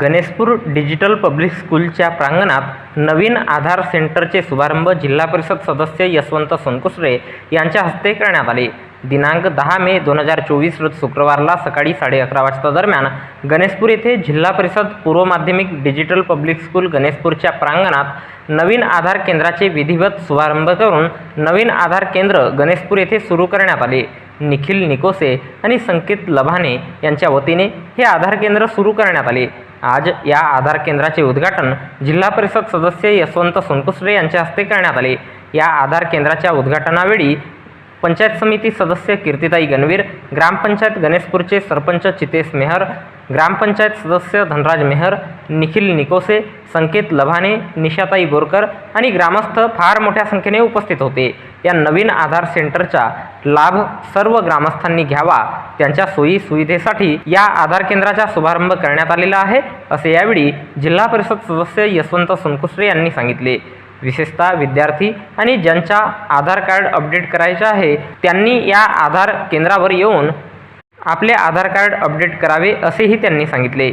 Ganeshpur digital public स्कूलच्या प्रांगणात नवीन आधार सेंटरचे शुभारंभ जिल्हा परिषद सदस्य यशवंत सोनकुसरे यांच्या हस्ते करण्यात आले. दिनांक दहा मे दोन हजार चोवीस रोज शुक्रवारला सकाळी साडे अकरा वाजता दरम्यान गणेशपूर येथे जिल्हा परिषद पूर्व माध्यमिक डिजिटल पब्लिक स्कूल गणेशपूरच्या प्रांगणात नवीन आधार केंद्राचे विधिवत शुभारंभ करून नवीन आधार केंद्र गणेशपूर येथे सुरू करण्यात आले. निखिल निकोसे आणि संकेत लभाने यांच्या वतीने हे आधार केंद्र सुरू करण्यात आले. आज या आधार केंद्राचे उद्घाटन जिल्हा परिषद सदस्य यशवंत सोनकुसरे यांच्या हस्ते करण्यात आले. या आधार केंद्राच्या उद्घाटनावेळी पंचायत समिती सदस्य कीर्तिताई गणवीर ग्रामपंचायत गणेशपूरचे सरपंच चितेश मेहर ग्रामपंचायत सदस्य धनराज मेहर निखिल निकोसे संकेत लभाने निशाताई बोरकर आणि ग्रामस्थ फार मोठ्या संख्येने उपस्थित होते. या नवीन आधार सेंटरचा लाभ सर्व ग्रामस्थांनी घ्यावा. त्यांच्या सोयी सुविधेसाठी या आधार केंद्राचा शुभारंभ करण्यात आलेला आहे असे यावेळी जिल्हा परिषद सदस्य यशवंत सोनकुसरे यांनी सांगितले. विशेषतः विद्यार्थी आणि ज्यांच्या आधार कार्ड अपडेट करायचे आहे त्यांनी या आधार केंद्रावर येऊन आपले आधार कार्ड अपडेट करावे असेही त्यांनी सांगितले.